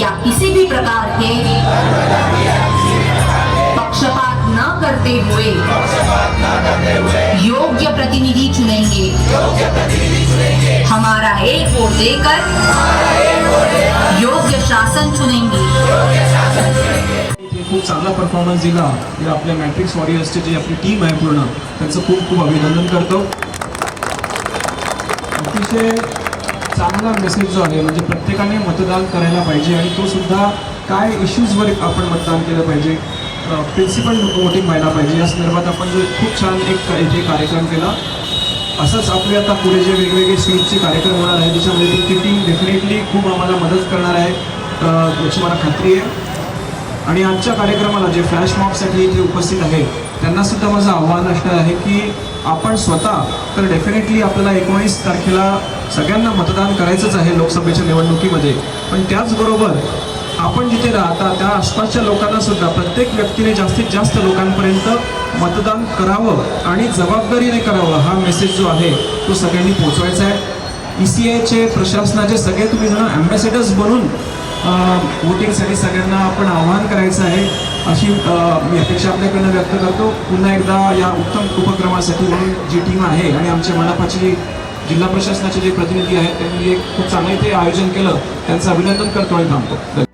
या किसी भी प्रकार के पक्षपात न करते हुए योग्य प्रतिनिधि चुनेंगे। हमारा एक वोट देकर योग्य शासन चुनेंगे। खूप चांगला परफॉर्मन्स दिला. आपल्या मॅट्रिक्स वॉरियर्सची जी आपली टीम आहे पूर्ण खूप खूप अभिनंदन करतो. अतिशय चांगला मेसेज जो आहे म्हणजे प्रत्येकाने मतदान करायला पाहिजे आणि तो सुद्धा काय इश्यूजवर आपण मतदान केलं पाहिजे? प्रिन्सिपल वोटिंग व्हायला पाहिजे. या संदर्भात आपण जो खूप छान एक इथे कार्यक्रम केला. असंच आपले आता पुढे जे वेगवेगळे स्वीटचे कार्यक्रम होणार आहे त्याच्यामध्ये तुमची टीम डेफिनेटली खूप आम्हाला मदत करणार आहे. याची मला खात्री आहे. आणि आजच्या कार्यक्रमाला जे फ्लॅश मॉबसाठी इथे उपस्थित आहे त्यांना सुद्धा माझं आव्हान असणार आहे की आपण स्वतः तर डेफिनेटली आपल्याला एकोणीस तारखेला सगळ्यांना मतदान करायचंच आहे लोकसभेच्या निवडणुकीमध्ये. पण त्याचबरोबर आपण जिथे राहता त्या आसपासच्या लोकांना सुद्धा प्रत्येक व्यक्तीने जास्तीत जास्त लोकांपर्यंत मतदान करावं आणि जबाबदारीने करावं हा मेसेज जो आहे तो सगळ्यांनी पोचवायचा आहे. ई सी आयचे प्रशासनाचे सगळे तुम्ही जण ॲम्बॅसेडर्स बनून वोटिंगसाठी सगळ्यांना आपण आवाहन करायचं आहे. अशी मी अपेक्षा आपल्याकडनं व्यक्त करतो. पुन्हा एकदा या उत्तम उपक्रमासाठी म्हणून जी टीम आहे आणि आमच्या मनापाची जिल्हा प्रशासनाचे जे प्रतिनिधी आहेत त्यांनी एक खूप चांगले ते आयोजन केलं. त्यांचं अभिनंदन करतो आणि थांबतो.